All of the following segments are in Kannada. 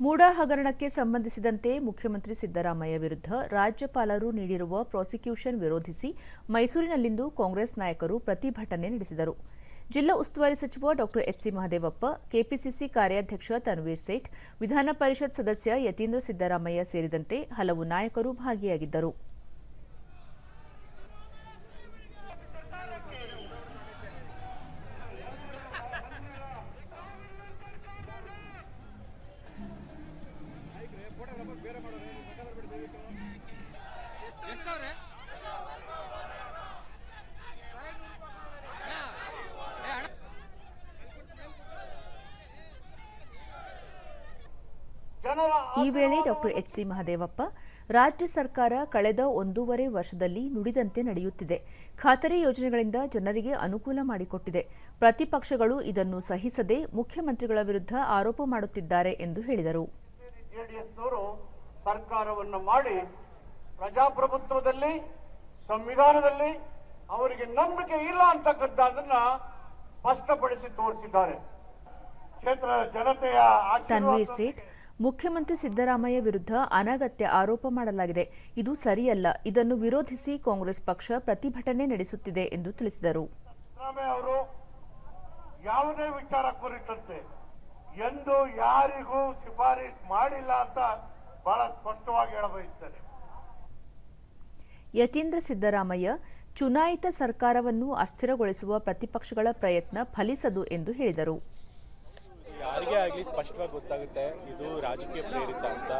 ಮೂಡಾ ಹಗರಣಕ್ಕೆ ಸಂಬಂಧಿಸಿದಂತೆ ಮುಖ್ಯಮಂತ್ರಿ ಸಿದ್ದರಾಮಯ್ಯ ವಿರುದ್ಧ ರಾಜ್ಯಪಾಲರು ನೀಡಿರುವ ಪ್ರಾಸಿಕ್ಯೂಷನ್ ವಿರೋಧಿಸಿ ಮೈಸೂರಿನಲ್ಲಿಂದು ಕಾಂಗ್ರೆಸ್ ನಾಯಕರು ಪ್ರತಿಭಟನೆ ನಡೆಸಿದರು. ಜಿಲ್ಲಾ ಉಸ್ತುವಾರಿ ಸಚಿವ ಡಾ ಎಚ್ಸಿ ಮಹದೇವಪ್ಪ, ಕೆಪಿಸಿಸಿ ಕಾರ್ಯಾಧ್ಯಕ್ಷ ತನ್ವೀರ್ ಸೇಠ್, ವಿಧಾನ ಪರಿಷತ್ ಸದಸ್ಯ ಯತೀಂದ್ರ ಸಿದ್ದರಾಮಯ್ಯ ಸೇರಿದಂತೆ ಹಲವು ನಾಯಕರು ಭಾಗಿಯಾಗಿದ್ದರು. ಈ ವೇಳೆ ಡಾಕ್ಟರ್ ಎಚ್ ಸಿ ಮಹದೇವಪ್ಪ ರಾಜ್ಯ ಸರ್ಕಾರ ಕಳೆದ ಒಂದೂವರೆ ವರ್ಷದಲ್ಲಿ ನುಡಿದಂತೆ ನಡೆಯುತ್ತಿದೆ. ಖಾತರಿ ಯೋಜನೆಗಳಿಂದ ಜನರಿಗೆ ಅನುಕೂಲ ಮಾಡಿಕೊಟ್ಟಿದೆ. ಪ್ರತಿಪಕ್ಷಗಳು ಇದನ್ನು ಸಹಿಸದೆ ಮುಖ್ಯಮಂತ್ರಿಗಳ ವಿರುದ್ಧ ಆರೋಪ ಮಾಡುತ್ತಿದ್ದಾರೆ ಎಂದು ಹೇಳಿದರು. ಸರ್ಕಾರವನ್ನು ಮಾಡಿ ಪ್ರಜಾಪ್ರಭುತ್ವದಲ್ಲಿ ಸಂವಿಧಾನದಲ್ಲಿ ಅವರಿಗೆ ನಂಬಿಕೆ ಇಲ್ಲ ಅಂತಕ್ಕಂಥದ್ದನ್ನ ಸ್ಪಷ್ಟಪಡಿಸಿ ತೋರಿಸಿದ್ದಾರೆ. ಕ್ಷೇತ್ರ ಜನತೆಯ ತನ್ವೀರ್ ಸೇಠ್ ಮುಖ್ಯಮಂತ್ರಿ ಸಿದ್ದರಾಮಯ್ಯ ವಿರುದ್ಧ ಅನಗತ್ಯ ಆರೋಪ ಮಾಡಲಾಗಿದೆ. ಇದು ಸರಿಯಲ್ಲ. ಇದನ್ನು ವಿರೋಧಿಸಿ ಕಾಂಗ್ರೆಸ್ ಪಕ್ಷ ಪ್ರತಿಭಟನೆ ನಡೆಸುತ್ತಿದೆ ಎಂದು ತಿಳಿಸಿದರು. ಸಿದ್ದರಾಮಯ್ಯ ಅವರು ಯಾವುದೇ ವಿಚಾರ ಕುರಿತಂತೆ ಎಂದು ಯಾರಿಗೂ ಶಿಫಾರಸ್ ಮಾಡಿಲ್ಲ ಅಂತ ಬಹಳ ಸ್ಪಷ್ಟವಾಗಿ ಹೇಳಬಯಸ್ತೇನೆ. ಯತೀಂದ್ರ ಸಿದ್ದರಾಮಯ್ಯ ಚುನಾಯಿತ ಸರ್ಕಾರವನ್ನು ಅಸ್ಥಿರಗೊಳಿಸುವ ಪ್ರತಿಪಕ್ಷಗಳ ಪ್ರಯತ್ನ ಫಲಿಸದು ಎಂದು ಹೇಳಿದರು. ಯಾರಿಗೇ ಆಗಲಿ ಸ್ಪಷ್ಟವಾಗಿ ಗೊತ್ತಾಗುತ್ತೆ, ಇದು ರಾಜಕೀಯ ಪ್ರೇರಿತ ಅಂತ.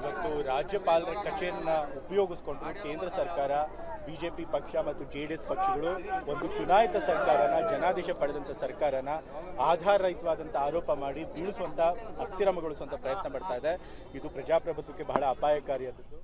ಇವತ್ತು ರಾಜ್ಯಪಾಲರ ಕಚೇರಿನ ಉಪಯೋಗಿಸ್ಕೊಂಡು ಕೇಂದ್ರ ಸರ್ಕಾರ ಬಿ ಜೆ ಪಿ ಪಕ್ಷ ಮತ್ತು ಜೆ ಡಿ ಎಸ್ ಪಕ್ಷಗಳು ಒಂದು ಚುನಾಯಿತ ಸರ್ಕಾರನ, ಜನಾದೇಶ ಪಡೆದಂಥ ಸರ್ಕಾರನ ಆಧಾರರಹಿತವಾದಂಥ ಆರೋಪ ಮಾಡಿ ಬೀಳಿಸುವಂಥ ಅಸ್ಥಿರಮಗೊಳಿಸುವಂಥ ಪ್ರಯತ್ನ ಮಾಡ್ತಾ ಇದೆ. ಇದು ಪ್ರಜಾಪ್ರಭುತ್ವಕ್ಕೆ ಬಹಳ ಅಪಾಯಕಾರಿಯಾದದ್ದು